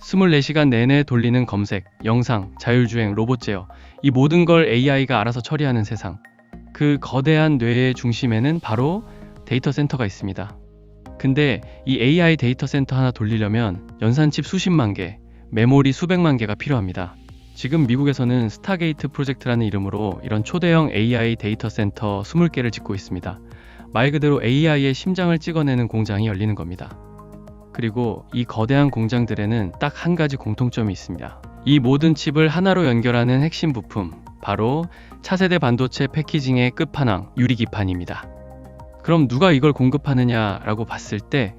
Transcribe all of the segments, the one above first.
24시간 내내 돌리는 검색, 영상, 자율주행, 로봇 제어, 이 모든 걸 AI가 알아서 처리하는 세상. 그 거대한 뇌의 중심에는 바로 데이터 센터가 있습니다. 근데 이 AI 데이터 센터 하나 돌리려면 연산칩 수십만 개, 메모리 수백만 개가 필요합니다. 지금 미국에서는 스타게이트 프로젝트라는 이름으로 이런 초대형 AI 데이터 센터 20개를 짓고 있습니다. 말 그대로 AI의 심장을 찍어내는 공장이 열리는 겁니다. 그리고 이 거대한 공장들에는 딱 한 가지 공통점이 있습니다. 이 모든 칩을 하나로 연결하는 핵심 부품, 바로 차세대 반도체 패키징의 끝판왕 유리기판입니다. 그럼 누가 이걸 공급하느냐라고 봤을 때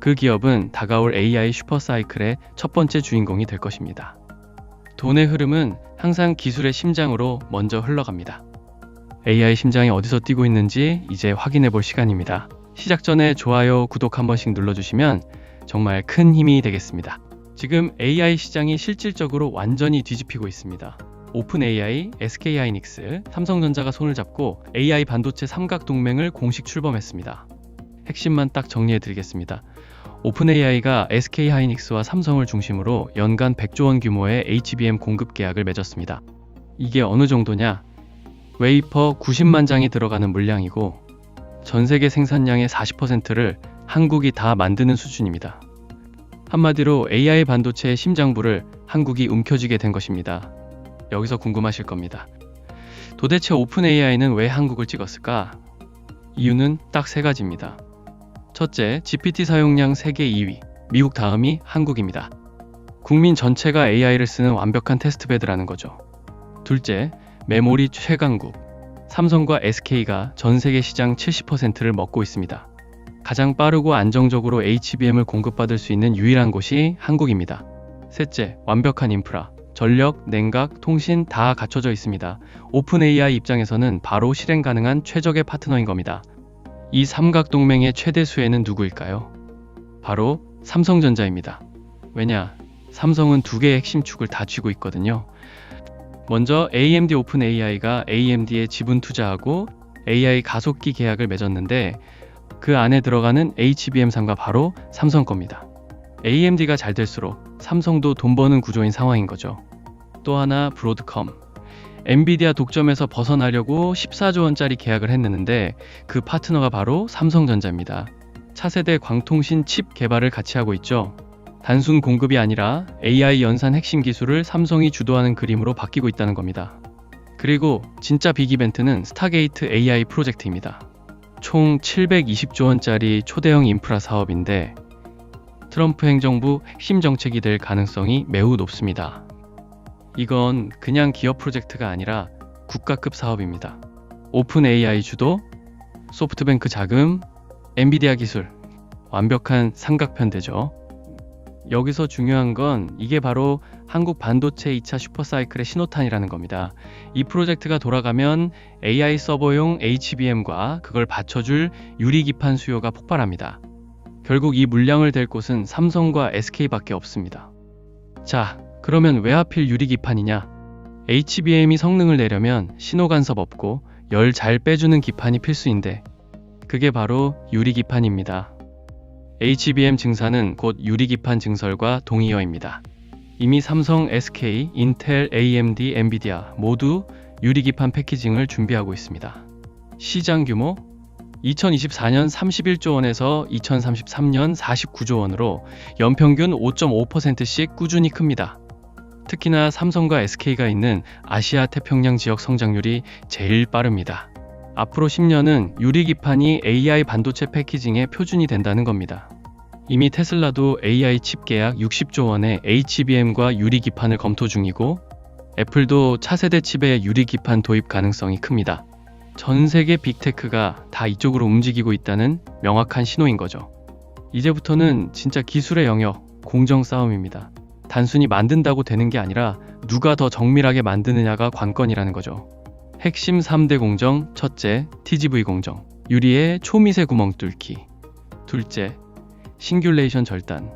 그 기업은 다가올 AI 슈퍼사이클의 첫 번째 주인공이 될 것입니다. 돈의 흐름은 항상 기술의 심장으로 먼저 흘러갑니다. AI 심장이 어디서 뛰고 있는지 이제 확인해 볼 시간입니다. 시작 전에 좋아요, 구독 한 번씩 눌러주시면 정말 큰 힘이 되겠습니다. 지금 AI 시장이 실질적으로 완전히 뒤집히고 있습니다. 오픈 AI, SK 하이닉스, 삼성전자가 손을 잡고 AI 반도체 삼각 동맹을 공식 출범했습니다. 핵심만 딱 정리해 드리겠습니다. 오픈 AI가 SK 하이닉스와 삼성을 중심으로 연간 100조 원 규모의 HBM 공급 계약을 맺었습니다. 이게 어느 정도냐? 웨이퍼 90만 장이 들어가는 물량이고 전 세계 생산량의 40%를 한국이 다 만드는 수준입니다. 한마디로 AI 반도체의 심장부를 한국이 움켜쥐게 된 것입니다. 여기서 궁금하실 겁니다. 도대체 오픈 AI는 왜 한국을 찍었을까? 이유는 딱 세 가지입니다. 첫째, GPT 사용량 세계 2위, 미국 다음이 한국입니다. 국민 전체가 AI를 쓰는 완벽한 테스트베드라는 거죠. 둘째, 메모리 최강국. 삼성과 SK가 전 세계 시장 70%를 먹고 있습니다. 가장 빠르고 안정적으로 HBM을 공급받을 수 있는 유일한 곳이 한국입니다. 셋째, 완벽한 인프라. 전력, 냉각, 통신 다 갖춰져 있습니다. 오픈 AI 입장에서는 바로 실행 가능한 최적의 파트너인 겁니다. 이 삼각 동맹의 최대 수혜는 누구일까요? 바로 삼성전자입니다. 왜냐? 삼성은 두 개의 핵심 축을 다 쥐고 있거든요. 먼저 AMD 오픈 AI가 AMD에 지분 투자하고 AI 가속기 계약을 맺었는데 그 안에 들어가는 HBM3가 바로 삼성 겁니다. AMD가 잘 될수록 삼성도 돈 버는 구조인 상황인 거죠. 또 하나 브로드컴. 엔비디아 독점에서 벗어나려고 14조 원짜리 계약을 했는데 그 파트너가 바로 삼성전자입니다. 차세대 광통신 칩 개발을 같이 하고 있죠. 단순 공급이 아니라 AI 연산 핵심 기술을 삼성이 주도하는 그림으로 바뀌고 있다는 겁니다. 그리고 진짜 빅 이벤트는 스타게이트 AI 프로젝트입니다. 총 720조 원짜리 초대형 인프라 사업인데 트럼프 행정부 핵심 정책이 될 가능성이 매우 높습니다. 이건 그냥 기업 프로젝트가 아니라 국가급 사업입니다. 오픈 AI 주도, 소프트뱅크 자금, 엔비디아 기술, 완벽한 삼각편대죠. 여기서 중요한 건 이게 바로 한국 반도체 2차 슈퍼사이클의 신호탄이라는 겁니다. 이 프로젝트가 돌아가면 AI 서버용 HBM과 그걸 받쳐줄 유리기판 수요가 폭발합니다. 결국 이 물량을 댈 곳은 삼성과 SK밖에 없습니다. 자, 그러면 왜 하필 유리기판이냐? HBM이 성능을 내려면 신호 간섭 없고 열 잘 빼주는 기판이 필수인데 그게 바로 유리기판입니다. HBM 증사는 곧 유리기판 증설과 동의어입니다. 이미 삼성, SK, 인텔, AMD, 엔비디아 모두 유리기판 패키징을 준비하고 있습니다. 시장 규모 2024년 31조 원에서 2033년 49조 원으로 연평균 5.5%씩 꾸준히 큽니다. 특히나 삼성과 SK가 있는 아시아 태평양 지역 성장률이 제일 빠릅니다. 앞으로 10년은 유리기판이 AI 반도체 패키징의 표준이 된다는 겁니다. 이미 테슬라도 AI 칩 계약 60조 원의 HBM과 유리 기판을 검토 중이고 애플도 차세대 칩의 유리 기판 도입 가능성이 큽니다. 전 세계 빅테크가 다 이쪽으로 움직이고 있다는 명확한 신호인 거죠. 이제부터는 진짜 기술의 영역, 공정 싸움입니다. 단순히 만든다고 되는 게 아니라 누가 더 정밀하게 만드느냐가 관건이라는 거죠. 핵심 3대 공정, 첫째, TGV 공정, 유리의 초미세 구멍 뚫기. 둘째, 싱귤레이션 절단,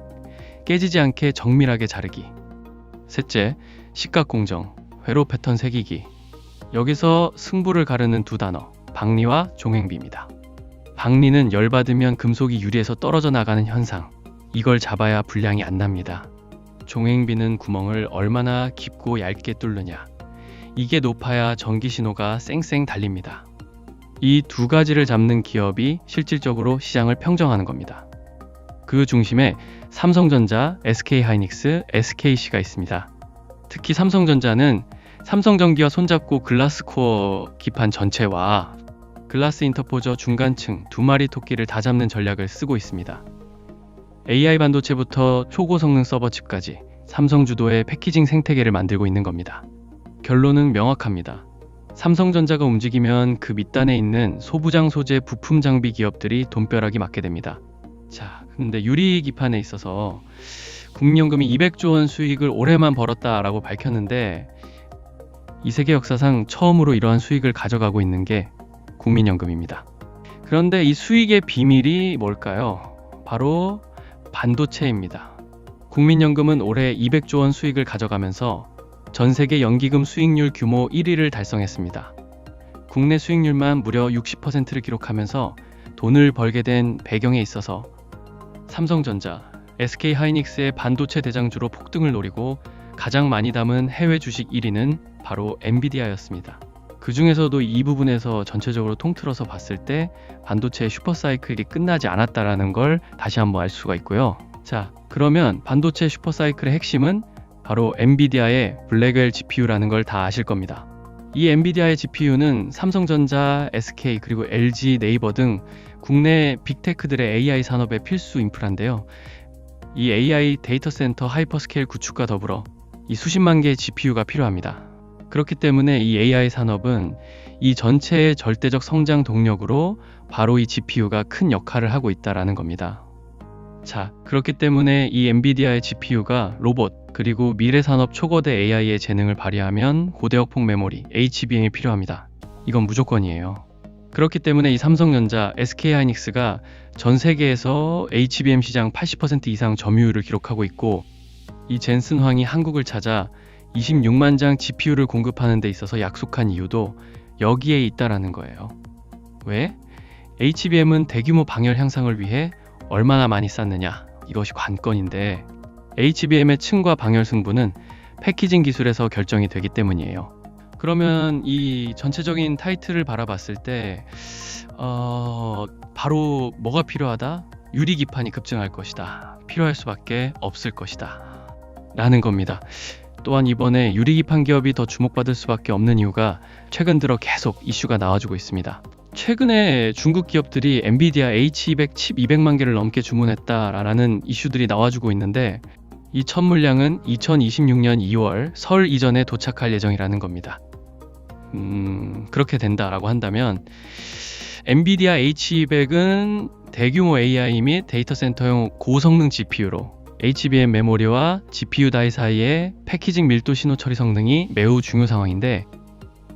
깨지지 않게 정밀하게 자르기. 셋째, 식각 공정, 회로 패턴 새기기. 여기서 승부를 가르는 두 단어, 박리와 종횡비입니다. 박리는 열받으면 금속이 유리에서 떨어져 나가는 현상. 이걸 잡아야 불량이 안 납니다. 종횡 비는 구멍을 얼마나 깊고 얇게 뚫느냐. 이게 높아야 전기 신호가 쌩쌩 달립니다. 이 두 가지를 잡는 기업이 실질적으로 시장을 평정하는 겁니다. 그 중심에 삼성전자, SK하이닉스, SKC가 있습니다. 특히 삼성전자는 삼성전기와 손잡고 글라스코어 기판 전체와 글라스 인터포저 중간층 두 마리 토끼를 다 잡는 전략을 쓰고 있습니다. AI 반도체부터 초고성능 서버칩까지 삼성 주도의 패키징 생태계를 만들고 있는 겁니다. 결론은 명확합니다. 삼성전자가 움직이면 그 밑단에 있는 소부장 소재 부품 장비 기업들이 돈벼락이 맞게 됩니다. 자, 근데 유리 기판에 있어서 국민연금이 200조 원 수익을 올해만 벌었다라고 밝혔는데 이 세계 역사상 처음으로 이러한 수익을 가져가고 있는 게 국민연금입니다. 그런데 이 수익의 비밀이 뭘까요? 바로 반도체입니다. 국민연금은 올해 200조 원 수익을 가져가면서 전 세계 연기금 수익률 규모 1위를 달성했습니다. 국내 수익률만 무려 60%를 기록하면서 돈을 벌게 된 배경에 있어서 삼성전자, SK 하이닉스의 반도체 대장주로 폭등을 노리고 가장 많이 담은 해외 주식 1위는 바로 엔비디아였습니다. 그 중에서도 이 부분에서 전체적으로 통틀어서 봤을 때 반도체의 슈퍼사이클이 끝나지 않았다라는 걸 다시 한번 알 수가 있고요. 자, 그러면 반도체 슈퍼사이클의 핵심은 바로 엔비디아의 블랙웰 GPU라는 걸 다 아실 겁니다. 이 엔비디아의 GPU는 삼성전자, SK 그리고 LG, 네이버 등 국내 빅테크들의 AI 산업의 필수 인프라인데요. 이 AI 데이터 센터 하이퍼스케일 구축과 더불어 이 수십만 개의 GPU가 필요합니다. 그렇기 때문에 이 AI 산업은 이 전체의 절대적 성장 동력으로 바로 이 GPU가 큰 역할을 하고 있다라는 겁니다. 자, 그렇기 때문에 이 엔비디아의 GPU가 로봇 그리고 미래 산업 초거대 AI의 재능을 발휘하면 고대역폭 메모리 HBM이 필요합니다. 이건 무조건이에요. 그렇기 때문에 이 삼성전자, SK하이닉스가 전 세계에서 HBM 시장 80% 이상 점유율을 기록하고 있고 이 젠슨 황이 한국을 찾아 26만 장 GPU를 공급하는 데 있어서 약속한 이유도 여기에 있다라는 거예요. 왜? HBM은 대규모 방열 향상을 위해 얼마나 많이 쌌느냐 이것이 관건인데 HBM의 층과 방열 승부는 패키징 기술에서 결정이 되기 때문이에요. 그러면 이 전체적인 타이틀을 바라봤을 때 어, 바로 뭐가 필요하다? 유리 기판이 급증할 것이다. 필요할 수밖에 없을 것이다. 라는 겁니다. 또한 이번에 유리기판 기업이 더 주목받을 수밖에 없는 이유가 최근 들어 계속 이슈가 나와주고 있습니다. 최근에 중국 기업들이 엔비디아 H200 칩 200만 개를 넘게 주문했다라는 이슈들이 나와주고 있는데 이 첫 물량은 2026년 2월 설 이전에 도착할 예정이라는 겁니다. 음, 그렇게 된다라고 한다면 엔비디아 H200은 대규모 AI 및 데이터 센터용 고성능 GPU로 HBM 메모리와 GPU 다이 사이의 패키징 밀도 신호 처리 성능이 매우 중요 상황인데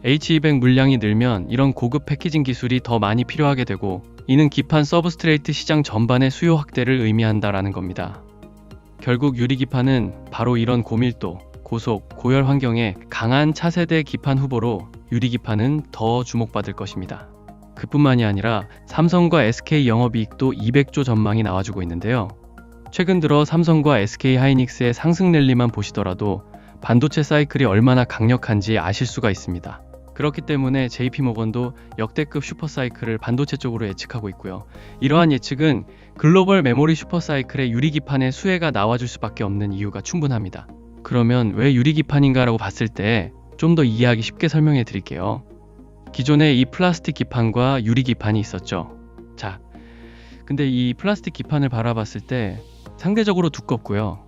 H200 물량이 늘면 이런 고급 패키징 기술이 더 많이 필요하게 되고 이는 기판 서브스트레이트 시장 전반의 수요 확대를 의미한다라는 겁니다. 결국 유리 기판은 바로 이런 고밀도, 고속, 고열 환경에 강한 차세대 기판 후보로 유리 기판은 더 주목받을 것입니다. 그뿐만이 아니라 삼성과 SK 영업이익도 200조 전망이 나와주고 있는데요. 최근 들어 삼성과 SK 하이닉스의 상승 랠리만 보시더라도 반도체 사이클이 얼마나 강력한지 아실 수가 있습니다. 그렇기 때문에 JP모건도 역대급 슈퍼사이클을 반도체 쪽으로 예측하고 있고요. 이러한 예측은 글로벌 메모리 슈퍼사이클의 유리기판의 수혜가 나와줄 수밖에 없는 이유가 충분합니다. 그러면 왜 유리기판인가 라고 봤을 때 좀 더 이해하기 쉽게 설명해 드릴게요. 기존에 이 플라스틱 기판과 유리기판이 있었죠. 자, 근데 이 플라스틱 기판을 바라봤을 때 상대적으로 두껍고요.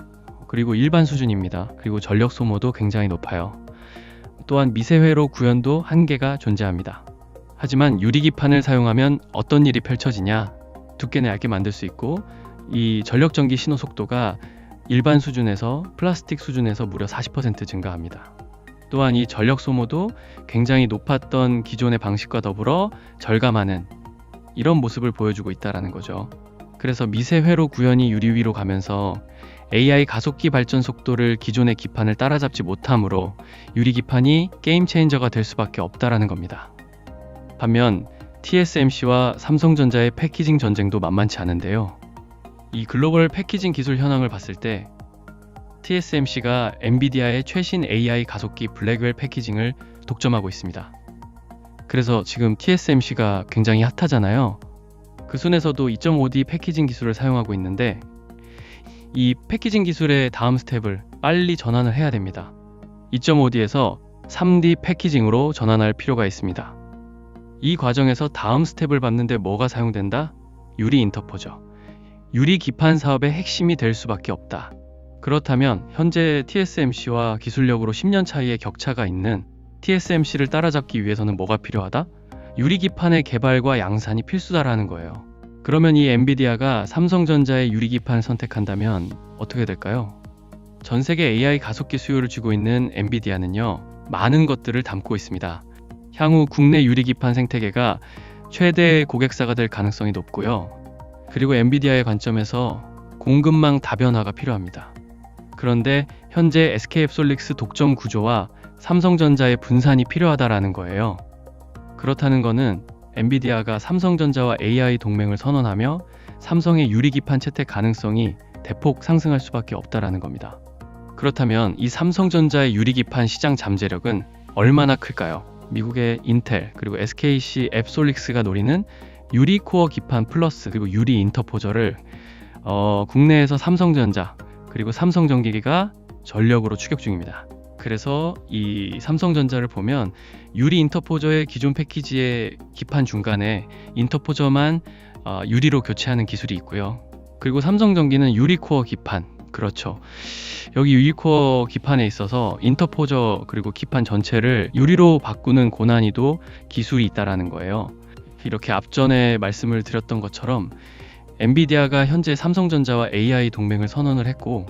그리고 일반 수준입니다. 그리고 전력 소모도 굉장히 높아요. 또한 미세회로 구현도 한계가 존재합니다. 하지만 유리기판을 사용하면 어떤 일이 펼쳐지냐? 두께는 얇게 만들 수 있고 이 전력 전기 신호 속도가 일반 수준에서 플라스틱 수준에서 무려 40% 증가합니다. 또한 이 전력 소모도 굉장히 높았던 기존의 방식과 더불어 절감하는 이런 모습을 보여주고 있다는 거죠. 그래서 미세회로 구현이 유리 위로 가면서 AI 가속기 발전 속도를 기존의 기판을 따라잡지 못하므로 유리 기판이 게임 체인저가 될 수밖에 없다라는 겁니다. 반면 TSMC와 삼성전자의 패키징 전쟁도 만만치 않은데요. 이 글로벌 패키징 기술 현황을 봤을 때 TSMC가 엔비디아의 최신 AI 가속기 블랙웰 패키징을 독점하고 있습니다. 그래서 지금 TSMC가 굉장히 핫하잖아요. 그 순에서도 2.5D 패키징 기술을 사용하고 있는데 이 패키징 기술의 다음 스텝을 빨리 전환을 해야 됩니다. 2.5D에서 3D 패키징으로 전환할 필요가 있습니다. 이 과정에서 다음 스텝을 밟는데 뭐가 사용된다? 유리 인터포저. 유리 기판 사업의 핵심이 될 수밖에 없다. 그렇다면 현재 TSMC와 기술력으로 10년 차이의 격차가 있는 TSMC를 따라잡기 위해서는 뭐가 필요하다? 유리 기판의 개발과 양산이 필수다라는 거예요. 그러면 이 엔비디아가 삼성전자의 유리 기판을 선택한다면 어떻게 될까요? 전 세계 AI 가속기 수요를 쥐고 있는 엔비디아는요, 많은 것들을 담고 있습니다. 향후 국내 유리 기판 생태계가 최대 고객사가 될 가능성이 높고요. 그리고 엔비디아의 관점에서 공급망 다변화가 필요합니다. 그런데 현재 SK앱솔릭스 독점 구조와 삼성전자의 분산이 필요하다라는 거예요. 그렇다는 것은 엔비디아가 삼성전자와 AI 동맹을 선언하며 삼성의 유리 기판 채택 가능성이 대폭 상승할 수밖에 없다라는 겁니다. 그렇다면 이 삼성전자의 유리 기판 시장 잠재력은 얼마나 클까요? 미국의 인텔 그리고 SKC 앱솔릭스가 노리는 유리 코어 기판 플러스 그리고 유리 인터포저를 어, 국내에서 삼성전자 그리고 삼성전기기가 전력으로 추격 중입니다. 그래서 이 삼성전자를 보면 유리 인터포저의 기존 패키지의 기판 중간에 인터포저만 어, 유리로 교체하는 기술이 있고요. 그리고 삼성전기는 유리 코어 기판 그렇죠. 여기 유리 코어 기판에 있어서 인터포저 그리고 기판 전체를 유리로 바꾸는 고난이도 기술이 있다라는 거예요. 이렇게 앞전에 말씀을 드렸던 것처럼 엔비디아가 현재 삼성전자와 AI 동맹을 선언을 했고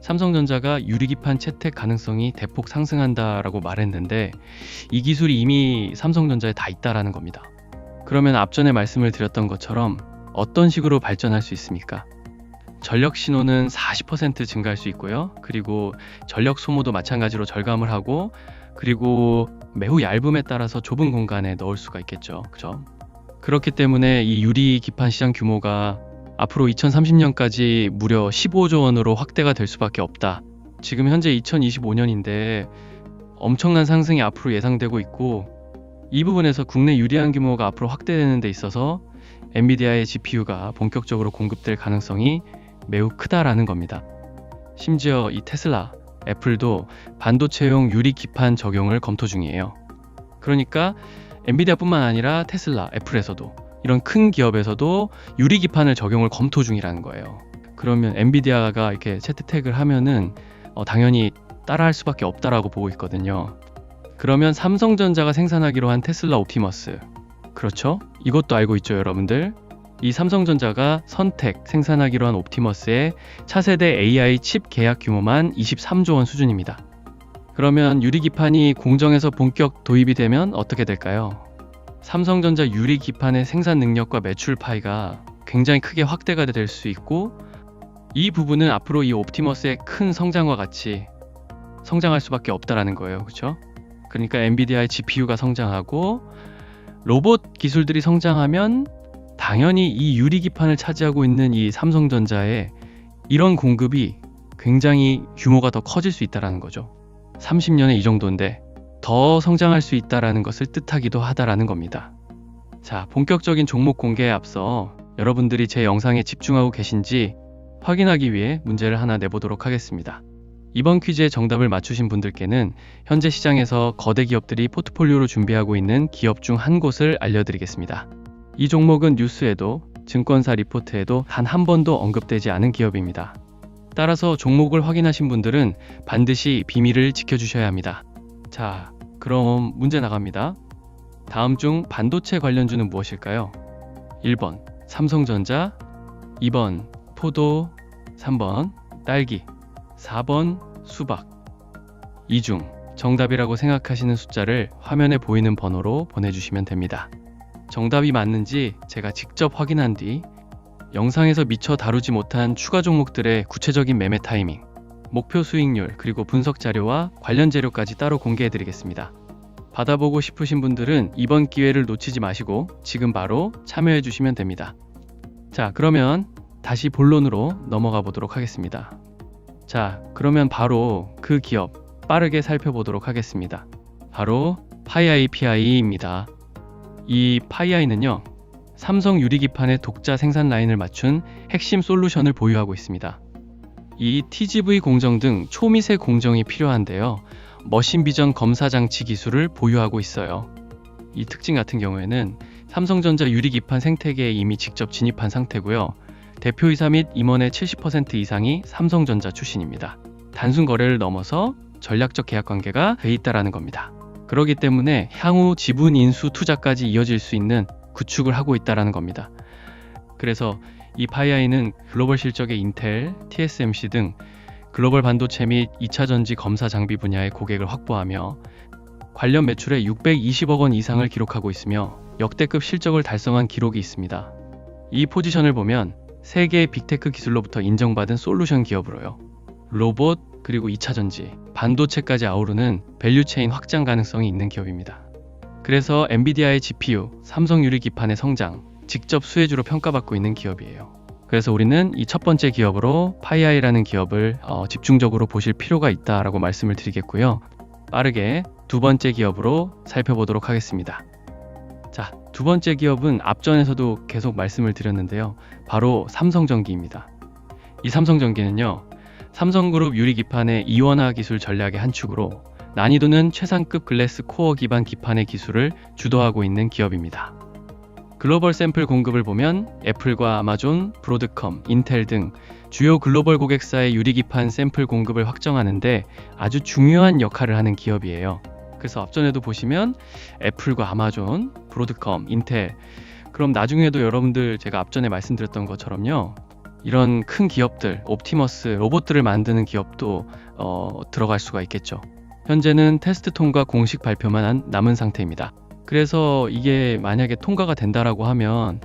삼성전자가 유리기판 채택 가능성이 대폭 상승한다라고 말했는데 이 기술이 이미 삼성전자에 다 있다라는 겁니다. 그러면 앞전에 말씀을 드렸던 것처럼 어떤 식으로 발전할 수 있습니까? 전력 신호는 40% 증가할 수 있고요. 그리고 전력 소모도 마찬가지로 절감을 하고 그리고 매우 얇음에 따라서 좁은 공간에 넣을 수가 있겠죠. 그죠? 그렇기 때문에 이 유리 기판 시장 규모가 앞으로 2030년까지 무려 15조 원으로 확대가 될 수밖에 없다. 지금 현재 2025년인데 엄청난 상승이 앞으로 예상되고 있고 이 부분에서 국내 유리한 규모가 앞으로 확대되는 데 있어서 엔비디아의 GPU가 본격적으로 공급될 가능성이 매우 크다라는 겁니다. 심지어 이 테슬라, 애플도 반도체용 유리 기판 적용을 검토 중이에요. 그러니까 엔비디아뿐만 아니라 테슬라, 애플에서도 이런 큰 기업에서도 유리 기판을 적용을 검토 중이라는 거예요. 그러면 엔비디아가 이렇게 채택을 하면은 어, 당연히 따라할 수밖에 없다라고 보고 있거든요. 그러면 삼성전자가 생산하기로 한 테슬라 옵티머스. 그렇죠? 이것도 알고 있죠, 여러분들? 이 삼성전자가 선택 생산하기로 한 옵티머스의 차세대 AI 칩 계약 규모만 23조 원 수준입니다. 그러면 유리 기판이 공정에서 본격 도입이 되면 어떻게 될까요? 삼성전자 유리 기판의 생산 능력과 매출 파이가 굉장히 크게 확대가 될 수 있고 이 부분은 앞으로 이 옵티머스의 큰 성장과 같이 성장할 수밖에 없다라는 거예요. 그렇죠? 그러니까 엔비디아의 GPU가 성장하고 로봇 기술들이 성장하면 당연히 이 유리기판을 차지하고 있는 이 삼성전자의 이런 공급이 굉장히 규모가 더 커질 수 있다라는 거죠. 30년에 이 정도인데 더 성장할 수 있다라는 것을 뜻하기도 하다라는 겁니다. 자, 본격적인 종목 공개에 앞서 여러분들이 제 영상에 집중하고 계신지 확인하기 위해 문제를 하나 내보도록 하겠습니다. 이번 퀴즈의 정답을 맞추신 분들께는 현재 시장에서 거대 기업들이 포트폴리오로 준비하고 있는 기업 중 한 곳을 알려드리겠습니다. 이 종목은 뉴스에도 증권사 리포트에도 단 한 번도 언급되지 않은 기업입니다. 따라서 종목을 확인하신 분들은 반드시 비밀을 지켜주셔야 합니다. 자, 그럼 문제 나갑니다. 다음 중 반도체 관련주는 무엇일까요? 1번 삼성전자, 2번 포도, 3번 딸기, 4번 수박. 이 중 정답이라고 생각하시는 숫자를 화면에 보이는 번호로 보내주시면 됩니다. 정답이 맞는지 제가 직접 확인한 뒤 영상에서 미처 다루지 못한 추가 종목들의 구체적인 매매 타이밍, 목표 수익률, 그리고 분석 자료와 관련 재료까지 따로 공개해 드리겠습니다. 받아보고 싶으신 분들은 이번 기회를 놓치지 마시고 지금 바로 참여해 주시면 됩니다. 자, 그러면 다시 본론으로 넘어가 보도록 하겠습니다. 자, 그러면 바로 그 기업 빠르게 살펴보도록 하겠습니다. 바로 파이아이PI입니다. 이 파이아이는요, 삼성 유리기판의 독자 생산 라인을 맞춘 핵심 솔루션을 보유하고 있습니다. 이 TGV 공정 등 초미세 공정이 필요한데요. 머신 비전 검사 장치 기술을 보유하고 있어요. 이 특징 같은 경우에는 삼성전자 유리기판 생태계에 이미 직접 진입한 상태고요. 대표이사 및 임원의 70% 이상이 삼성전자 출신입니다. 단순 거래를 넘어서 전략적 계약 관계가 돼 있다라는 겁니다. 그렇기 때문에 향후 지분 인수 투자까지 이어질 수 있는 구축을 하고 있다라는 겁니다. 그래서 이 파이아이는 글로벌 실적의 인텔, TSMC 등 글로벌 반도체 및 2차 전지 검사 장비 분야의 고객을 확보하며 관련 매출의 620억 원 이상을 기록하고 있으며 역대급 실적을 달성한 기록이 있습니다. 이 포지션을 보면 세계의 빅테크 기술로부터 인정받은 솔루션 기업으로요. 로봇, 그리고 2차 전지, 반도체까지 아우르는 밸류체인 확장 가능성이 있는 기업입니다. 그래서 엔비디아의 GPU, 삼성 유리 기판의 성장, 직접 수혜주로 평가받고 있는 기업이에요. 그래서 우리는 이 첫 번째 기업으로 파이아이라는 기업을 어, 집중적으로 보실 필요가 있다라고 말씀을 드리겠고요. 빠르게 두 번째 기업으로 살펴보도록 하겠습니다. 자, 두 번째 기업은 앞전에서도 계속 말씀을 드렸는데요. 바로 삼성전기입니다. 이 삼성전기는요, 삼성그룹 유리기판의 이원화 기술 전략의 한 축으로 난이도는 최상급 글래스 코어 기반 기판의 기술을 주도하고 있는 기업입니다. 글로벌 샘플 공급을 보면 애플과 아마존, 브로드컴, 인텔 등 주요 글로벌 고객사의 유리기판 샘플 공급을 확정하는데 아주 중요한 역할을 하는 기업이에요. 그래서 앞전에도 보시면 애플과 아마존, 브로드컴, 인텔 그럼 나중에도 여러분들 제가 앞전에 말씀드렸던 것처럼요. 이런 큰 기업들, 옵티머스, 로봇들을 만드는 기업도 어, 들어갈 수가 있겠죠. 현재는 테스트 통과 공식 발표만 한 남은 상태입니다. 그래서 이게 만약에 통과가 된다라고 하면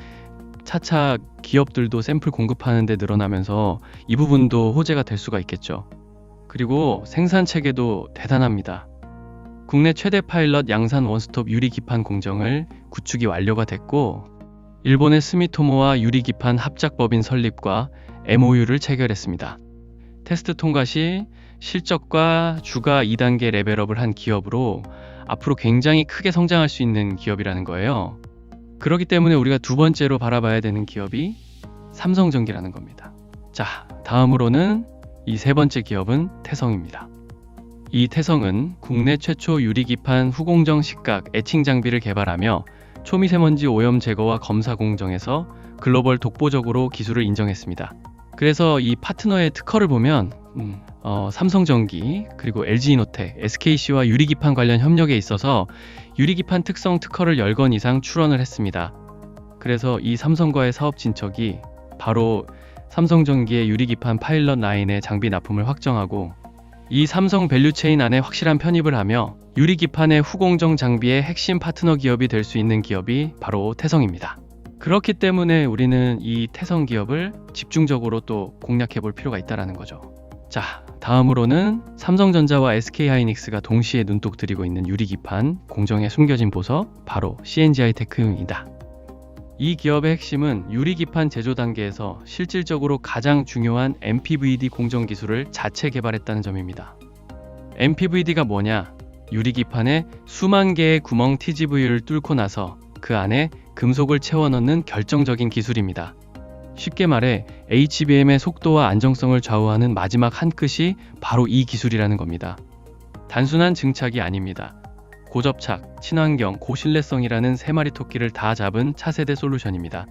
차차 기업들도 샘플 공급하는 데 늘어나면서 이 부분도 호재가 될 수가 있겠죠. 그리고 생산 체계도 대단합니다. 국내 최대 파일럿 양산 원스톱 유리 기판 공정을 구축이 완료가 됐고 일본의 스미토모와 유리기판 합작법인 설립과 MOU를 체결했습니다. 테스트 통과 시 실적과 주가 2단계 레벨업을 한 기업으로 앞으로 굉장히 크게 성장할 수 있는 기업이라는 거예요. 그렇기 때문에 우리가 두 번째로 바라봐야 되는 기업이 삼성전기라는 겁니다. 자, 다음으로는 이 세 번째 기업은 태성입니다. 이 태성은 국내 최초 유리기판 후공정 식각 애칭 장비를 개발하며 초미세먼지 오염 제거와 검사 공정에서 글로벌 독보적으로 기술을 인정했습니다. 그래서 이 파트너의 특허를 보면 음, 어, 삼성전기 그리고 LG이노텍, SKC와 유리기판 관련 협력에 있어서 유리기판 특성 특허를 10건 이상 출원을 했습니다. 그래서 이 삼성과의 사업 진척이 바로 삼성전기의 유리기판 파일럿 라인의 장비 납품을 확정하고 이 삼성 밸류체인 안에 확실한 편입을 하며 유리기판의 후공정 장비의 핵심 파트너 기업이 될 수 있는 기업이 바로 태성입니다. 그렇기 때문에 우리는 이 태성 기업을 집중적으로 또 공략해 볼 필요가 있다는 거죠. 자, 다음으로는 삼성전자와 SK하이닉스가 동시에 눈독 들이고 있는 유리기판 공정에 숨겨진 보석 바로 CNGI 테크입니다. 이 기업의 핵심은 유리기판 제조 단계에서 실질적으로 가장 중요한 MPVD 공정 기술을 자체 개발했다는 점입니다. MPVD가 뭐냐? 유리기판에 수만 개의 구멍 TGV를 뚫고 나서 그 안에 금속을 채워 넣는 결정적인 기술입니다. 쉽게 말해 HBM의 속도와 안정성을 좌우하는 마지막 한 끗이 바로 이 기술이라는 겁니다. 단순한 증착이 아닙니다. 고접착, 친환경, 고신뢰성이라는 세 마리 토끼를 다 잡은 차세대 솔루션입니다.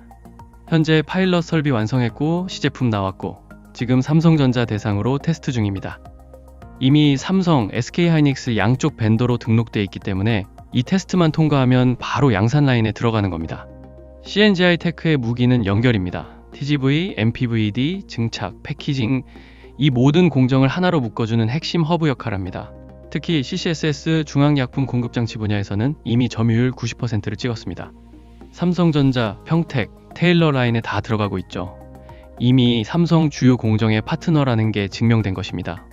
현재 파일럿 설비 완성했고 시제품 나왔고 지금 삼성전자 대상으로 테스트 중입니다. 이미 삼성, SK하이닉스 양쪽 벤더로 등록돼 있기 때문에 이 테스트만 통과하면 바로 양산 라인에 들어가는 겁니다. CNGI 테크의 무기는 연결입니다. TGV, MPVD, 증착, 패키징 이 모든 공정을 하나로 묶어주는 핵심 허브 역할을 합니다. 특히 CCSS 중앙약품 공급장치 분야에서는 이미 점유율 90%를 찍었습니다. 삼성전자, 평택, 테일러 라인에 다 들어가고 있죠. 이미 삼성 주요 공정의 파트너라는 게 증명된 것입니다.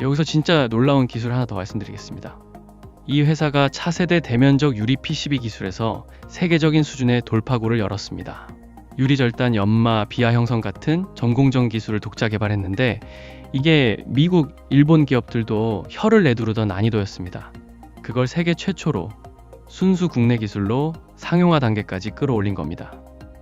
여기서 진짜 놀라운 기술 하나 더 말씀드리겠습니다. 이 회사가 차세대 대면적 유리 PCB 기술에서 세계적인 수준의 돌파구를 열었습니다. 유리 절단 연마, 비하 형성 같은 전공정 기술을 독자 개발했는데 이게 미국, 일본 기업들도 혀를 내두르던 난이도였습니다. 그걸 세계 최초로 순수 국내 기술로 상용화 단계까지 끌어올린 겁니다.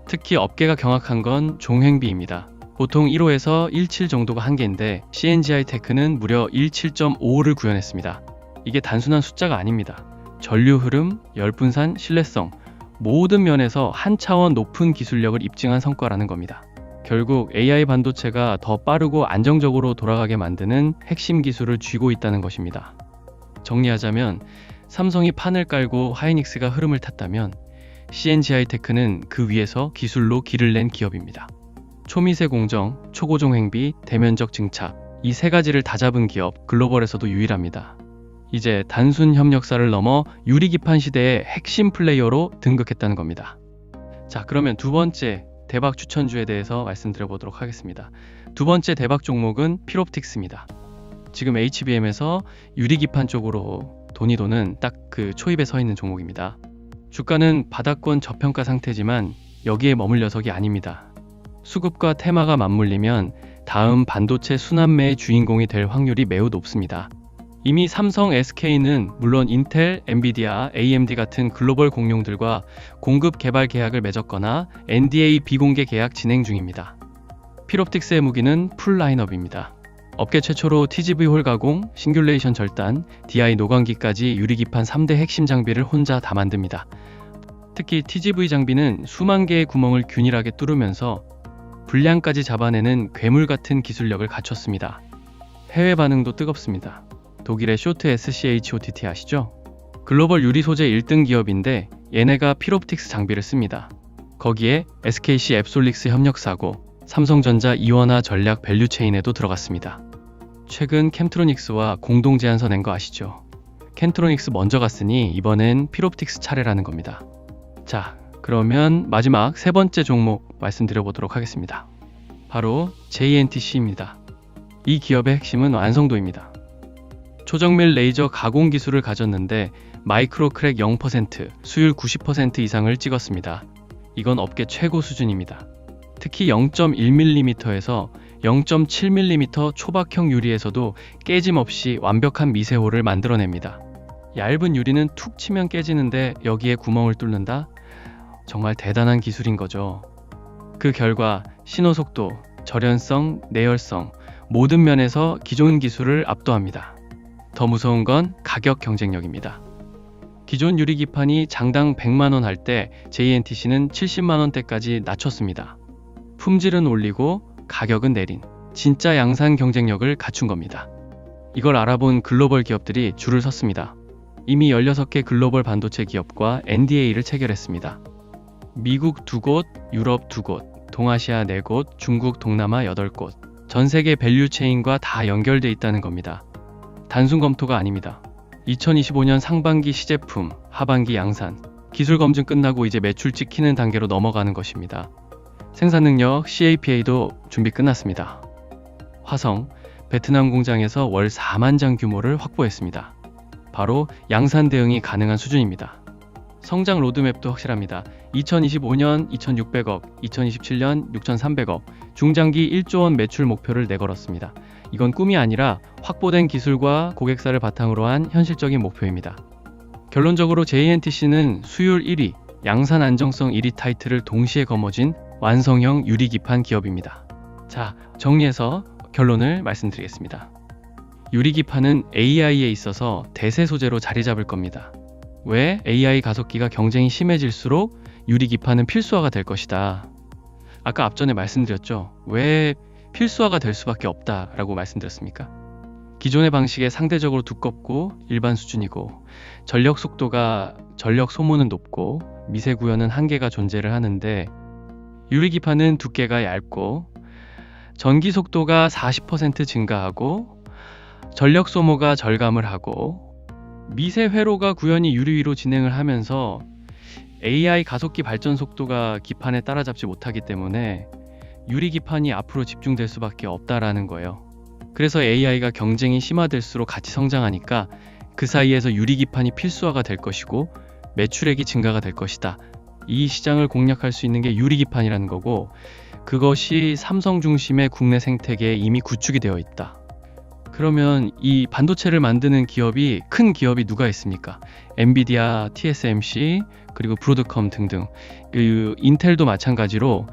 특히 업계가 경악한 건 종횡비입니다. 보통 1호에서 17 정도가 한계인데 CNGI 테크는 무려 17.5를 구현했습니다. 이게 단순한 숫자가 아닙니다. 전류 흐름, 열분산, 신뢰성 모든 면에서 한 차원 높은 기술력을 입증한 성과라는 겁니다. 결국 AI 반도체가 더 빠르고 안정적으로 돌아가게 만드는 핵심 기술을 쥐고 있다는 것입니다. 정리하자면 삼성이 판을 깔고 하이닉스가 흐름을 탔다면 CNGI 테크는 그 위에서 기술로 길을 낸 기업입니다. 초미세 공정, 초고종 행비, 대면적 증착 이 세 가지를 다 잡은 기업 글로벌에서도 유일합니다. 이제 단순 협력사를 넘어 유리기판 시대의 핵심 플레이어로 등극했다는 겁니다. 자, 그러면 두 번째 대박 추천주에 대해서 말씀드려 보도록 하겠습니다. 두 번째 대박 종목은 피롭틱스입니다. 지금 HBM에서 유리기판 쪽으로 돈이 도는 딱 그 초입에 서 있는 종목입니다. 주가는 바닥권 저평가 상태지만 여기에 머물 녀석이 아닙니다. 수급과 테마가 맞물리면 다음 반도체 순환매의 주인공이 될 확률이 매우 높습니다. 이미 삼성, SK는 물론 인텔, 엔비디아, AMD 같은 글로벌 공룡들과 공급 개발 계약을 맺었거나 NDA 비공개 계약 진행 중입니다. 필옵틱스의 무기는 풀 라인업입니다. 업계 최초로 TGV 홀 가공, 싱귤레이션 절단, DI 노광기까지 유리기판 3대 핵심 장비를 혼자 다 만듭니다. 특히 TGV 장비는 수만 개의 구멍을 균일하게 뚫으면서 분량까지 잡아내는 괴물 같은 기술력을 갖췄습니다. 해외 반응도 뜨겁습니다. 독일의 쇼트 SCHOTT 아시죠? 글로벌 유리 소재 1등 기업인데 얘네가 필옵틱스 장비를 씁니다. 거기에 SKC 앱솔릭스 협력사고 삼성전자 이원화 전략 밸류체인에도 들어갔습니다. 최근 캠트로닉스와 공동 제안서 낸 거 아시죠? 캠트로닉스 먼저 갔으니 이번엔 필옵틱스 차례라는 겁니다. 자, 그러면 마지막 세 번째 종목 말씀드려 보도록 하겠습니다. 바로 JNTC입니다. 이 기업의 핵심은 완성도입니다. 초정밀 레이저 가공 기술을 가졌는데 마이크로 크랙 0%, 수율 90% 이상을 찍었습니다. 이건 업계 최고 수준입니다. 특히 0.1mm에서 0.7mm 초박형 유리에서도 깨짐 없이 완벽한 미세호를 만들어냅니다. 얇은 유리는 툭 치면 깨지는데 여기에 구멍을 뚫는다? 정말 대단한 기술인 거죠. 그 결과 신호 속도, 절연성, 내열성 모든 면에서 기존 기술을 압도합니다. 더 무서운 건 가격 경쟁력입니다. 기존 유리 기판이 장당 100만원 할 때 JNTC는 70만원대까지 낮췄습니다. 품질은 올리고 가격은 내린 진짜 양산 경쟁력을 갖춘 겁니다. 이걸 알아본 글로벌 기업들이 줄을 섰습니다. 이미 16개 글로벌 반도체 기업과 NDA를 체결했습니다. 미국 2곳, 유럽 2곳, 동아시아 4곳, 중국, 동남아 8곳, 전 세계 밸류 체인과 다 연결돼 있다는 겁니다. 단순 검토가 아닙니다. 2025년 상반기 시제품, 하반기 양산, 기술 검증 끝나고 이제 매출 찍히는 단계로 넘어가는 것입니다. 생산 능력 CAPA도 준비 끝났습니다. 화성, 베트남 공장에서 월 4만 장 규모를 확보했습니다. 바로 양산 대응이 가능한 수준입니다. 성장 로드맵도 확실합니다. 2025년 2,600억, 2027년 6,300억, 중장기 1조 원 매출 목표를 내걸었습니다. 이건 꿈이 아니라 확보된 기술과 고객사를 바탕으로 한 현실적인 목표입니다. 결론적으로 JNTC는 수율 1위, 양산 안정성 1위 타이틀을 동시에 거머쥔 완성형 유리기판 기업입니다. 자, 정리해서 결론을 말씀드리겠습니다. 유리기판은 AI에 있어서 대세 소재로 자리 잡을 겁니다. 왜 AI 가속기가 경쟁이 심해질수록 유리기판은 필수화가 될 것이다. 아까 앞전에 말씀드렸죠. 왜 필수화가 될 수밖에 없다라고 말씀드렸습니까? 기존의 방식에 상대적으로 두껍고 일반 수준이고 전력 속도가 전력 소모는 높고 미세 구현은 한계가 존재를 하는데 유리기판은 두께가 얇고 전기 속도가 40% 증가하고 전력 소모가 절감을 하고 미세 회로가 구현이 유리 위로 진행을 하면서 AI 가속기 발전 속도가 기판에 따라잡지 못하기 때문에 유리 기판이 앞으로 집중될 수밖에 없다라는 거예요. 그래서 AI가 경쟁이 심화될수록 같이 성장하니까 그 사이에서 유리 기판이 필수화가 될 것이고 매출액이 증가가 될 것이다. 이 시장을 공략할 수 있는 게 유리 기판이라는 거고 그것이 삼성 중심의 국내 생태계에 이미 구축이 되어 있다. 그러면 이 반도체를 만드는 기업이 큰 기업이 누가 있습니까? 엔비디아, TSMC, 그리고 브로드컴 등등. 그 인텔도 마찬가지로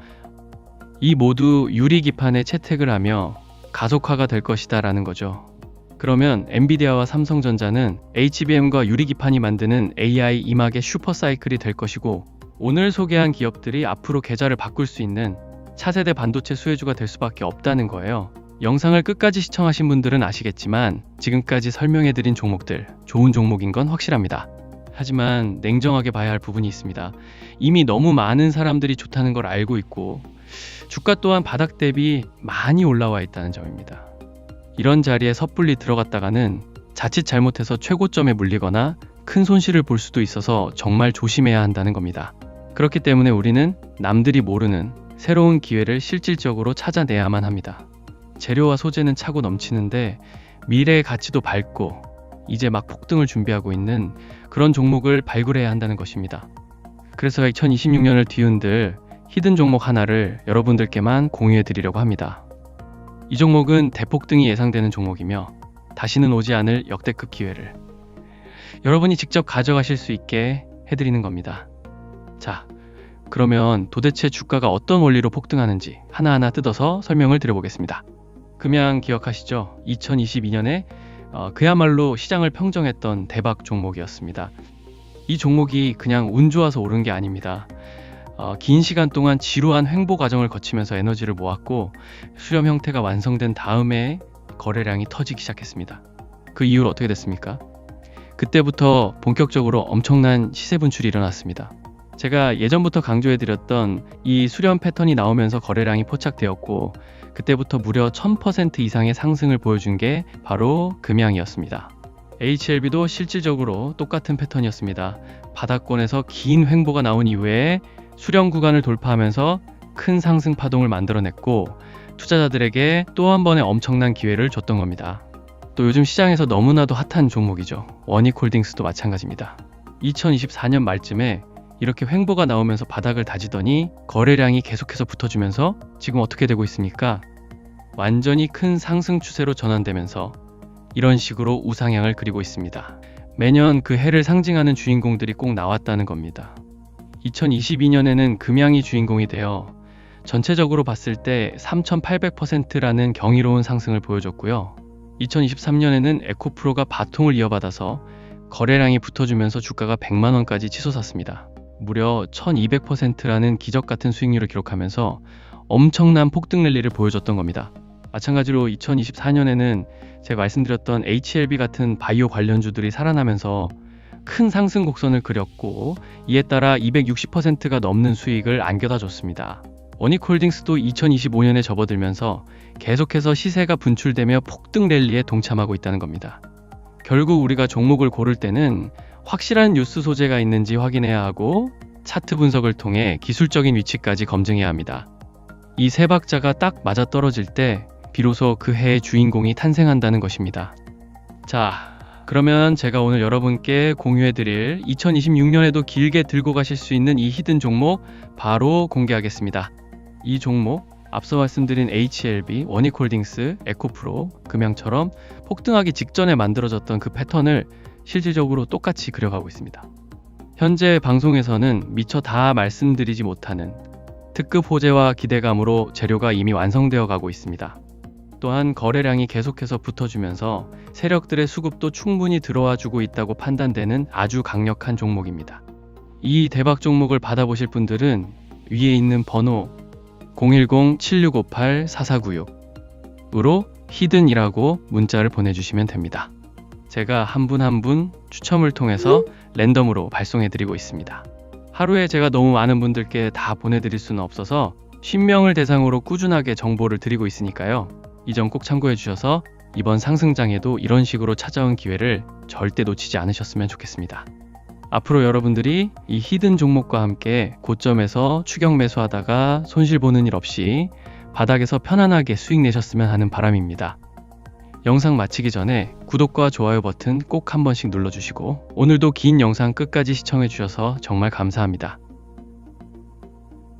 이 모두 유리 기판에 채택을 하며 가속화가 될 것이다라는 거죠. 그러면 엔비디아와 삼성전자는 HBM과 유리 기판이 만드는 AI 이막의 슈퍼 사이클이 될 것이고 오늘 소개한 기업들이 앞으로 계좌를 바꿀 수 있는 차세대 반도체 수혜주가 될 수밖에 없다는 거예요. 영상을 끝까지 시청하신 분들은 아시겠지만 지금까지 설명해드린 종목들 좋은 종목인 건 확실합니다. 하지만 냉정하게 봐야 할 부분이 있습니다. 이미 너무 많은 사람들이 좋다는 걸 알고 있고 주가 또한 바닥 대비 많이 올라와 있다는 점입니다. 이런 자리에 섣불리 들어갔다가는 자칫 잘못해서 최고점에 물리거나 큰 손실을 볼 수도 있어서 정말 조심해야 한다는 겁니다. 그렇기 때문에 우리는 남들이 모르는 새로운 기회를 실질적으로 찾아내야만 합니다. 재료와 소재는 차고 넘치는데 미래의 가치도 밝고 이제 막 폭등을 준비하고 있는 그런 종목을 발굴해야 한다는 것입니다. 그래서 2026년을 뒤흔들 히든 종목 하나를 여러분들께만 공유해 드리려고 합니다. 이 종목은 대폭등이 예상되는 종목이며 다시는 오지 않을 역대급 기회를 여러분이 직접 가져가실 수 있게 해드리는 겁니다. 자, 그러면 도대체 주가가 어떤 원리로 폭등하는지 하나하나 뜯어서 설명을 드려보겠습니다. 금양 기억하시죠? 2022년에 어, 그야말로 시장을 평정했던 대박 종목이었습니다. 이 종목이 그냥 운 좋아서 오른 게 아닙니다. 어, 긴 시간 동안 지루한 횡보 과정을 거치면서 에너지를 모았고 수렴 형태가 완성된 다음에 거래량이 터지기 시작했습니다. 그 이후로 어떻게 됐습니까? 그때부터 본격적으로 엄청난 시세 분출이 일어났습니다. 제가 예전부터 강조해드렸던 이 수렴 패턴이 나오면서 거래량이 포착되었고 그때부터 무려 1000% 이상의 상승을 보여준 게 바로 금양이었습니다. HLB도 실질적으로 똑같은 패턴이었습니다. 바닥권에서 긴 횡보가 나온 이후에 수렴 구간을 돌파하면서 큰 상승 파동을 만들어냈고 투자자들에게 또 한 번의 엄청난 기회를 줬던 겁니다. 또 요즘 시장에서 너무나도 핫한 종목이죠. 원익홀딩스도 마찬가지입니다. 2024년 말쯤에 이렇게 횡보가 나오면서 바닥을 다지더니 거래량이 계속해서 붙어주면서 지금 어떻게 되고 있습니까? 완전히 큰 상승 추세로 전환되면서 이런 식으로 우상향을 그리고 있습니다. 매년 그 해를 상징하는 주인공들이 꼭 나왔다는 겁니다. 2022년에는 금양이 주인공이 되어 전체적으로 봤을 때 3,800%라는 경이로운 상승을 보여줬고요. 2023년에는 에코프로가 바통을 이어받아서 거래량이 붙어주면서 주가가 100만 원까지 치솟았습니다. 무려 1200%라는 기적 같은 수익률을 기록하면서 엄청난 폭등 랠리를 보여줬던 겁니다. 마찬가지로 2024년에는 제가 말씀드렸던 HLB 같은 바이오 관련주들이 살아나면서 큰 상승 곡선을 그렸고 이에 따라 260%가 넘는 수익을 안겨다 줬습니다. 원익홀딩스도 2025년에 접어들면서 계속해서 시세가 분출되며 폭등 랠리에 동참하고 있다는 겁니다. 결국 우리가 종목을 고를 때는 확실한 뉴스 소재가 있는지 확인해야 하고 차트 분석을 통해 기술적인 위치까지 검증해야 합니다. 이 세 박자가 딱 맞아 떨어질 때 비로소 그 해의 주인공이 탄생한다는 것입니다. 자, 그러면 제가 오늘 여러분께 공유해드릴 2026년에도 길게 들고 가실 수 있는 이 히든 종목 바로 공개하겠습니다. 이 종목 앞서 말씀드린 HLB, 원익홀딩스, 에코프로, 금양처럼 폭등하기 직전에 만들어졌던 그 패턴을 실질적으로 똑같이 그려가고 있습니다. 현재 방송에서는 미처 다 말씀드리지 못하는 특급 호재와 기대감으로 재료가 이미 완성되어 가고 있습니다. 또한 거래량이 계속해서 붙어주면서 세력들의 수급도 충분히 들어와 주고 있다고 판단되는 아주 강력한 종목입니다. 이 대박 종목을 받아보실 분들은 위에 있는 번호 010-7658-4496으로 히든이라고 문자를 보내주시면 됩니다. 제가 한 분 한 분 추첨을 통해서 랜덤으로 발송해드리고 있습니다. 하루에 제가 너무 많은 분들께 다 보내드릴 수는 없어서 10명을 대상으로 꾸준하게 정보를 드리고 있으니까요. 이 점 꼭 참고해 주셔서 이번 상승장에도 이런 식으로 찾아온 기회를 절대 놓치지 않으셨으면 좋겠습니다. 앞으로 여러분들이 이 히든 종목과 함께 고점에서 추격 매수하다가 손실 보는 일 없이 바닥에서 편안하게 수익 내셨으면 하는 바람입니다. 영상 마치기 전에 구독과 좋아요 버튼 꼭 한 번씩 눌러주시고 오늘도 긴 영상 끝까지 시청해 주셔서 정말 감사합니다.